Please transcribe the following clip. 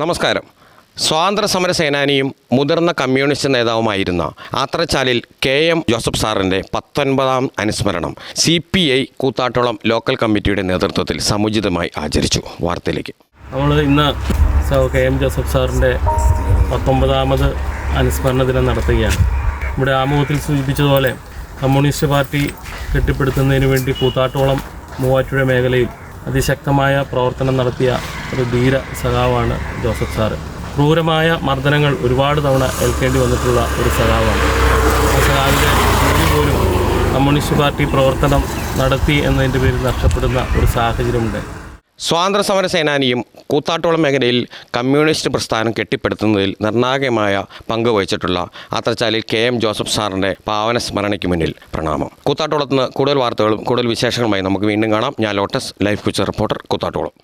നമസ്കാരം. സ്വാതന്ത്ര്യ സമര സേനാനിയും മുതിർന്ന കമ്മ്യൂണിസ്റ്റ് നേതാവുമായിരുന്ന ആത്രച്ചാലിൽ കെ എം ജോസഫ് സാറിന്റെ പത്തൊൻപതാം അനുസ്മരണം C P I Koothattukulam local കമ്മിറ്റിയുടെ നേതൃത്വത്തിൽ സമുചിതമായി ആചരിച്ചു. വാർത്തയിലേക്ക്. നമ്മൾ ഇന്ന് കെ എം ജോസഫ് സാറിന്റെ പത്തൊമ്പതാമത് അനുസ്മരണ ദിനം നടത്തുകയാണ്. ഇവിടെ ആമുഖത്തിൽ സൂചിപ്പിച്ചതുപോലെ കമ്മ്യൂണിസ്റ്റ് പാർട്ടി കെട്ടിപ്പടുത്തുന്നതിന് വേണ്ടി കൂത്താട്ടോളം മൂവാറ്റുപുഴ മേഖലയിൽ അതിശക്തമായ പ്രവർത്തനം നടത്തിയ ഒരു ധീര സഖാവാണ് ജോസഫ് സാറ്. ക്രൂരമായ മർദ്ദനങ്ങൾ ഒരുപാട് തവണ ഏൽക്കേണ്ടി വന്നിട്ടുള്ള ഒരു സഖാവാണ്. ആ സഖാവിന്റെ പോലും കമ്മ്യൂണിസ്റ്റ് പാർട്ടി പ്രവർത്തനം നടത്തി എന്നതിന്റെ പേരിൽ നഷ്ടപ്പെടുന്ന ഒരു സാഹചര്യമുണ്ട്. സ്വാതന്ത്ര്യ സമര സേനാനിയും കൂത്താട്ടോളം മേഖലയിൽ കമ്മ്യൂണിസ്റ്റ് പ്രസ്ഥാനം കെട്ടിപ്പടുത്തുന്നതിൽ നിർണായകമായ പങ്ക് വഹിച്ചിട്ടുള്ള ആത്രച്ചാലിൽ കെ എം ജോസഫ് സാറിന്റെ പാവന സ്മരണയ്ക്ക് മുന്നിൽ പ്രണാമം. കൂത്താട്ടോളത്ത് നിന്ന് കൂടുതൽ വാർത്തകളും കൂടുതൽ വിശേഷങ്ങളുമായി നമുക്ക് വീണ്ടും കാണാം. ഞാൻ lotus life future reporter Koothattukulam.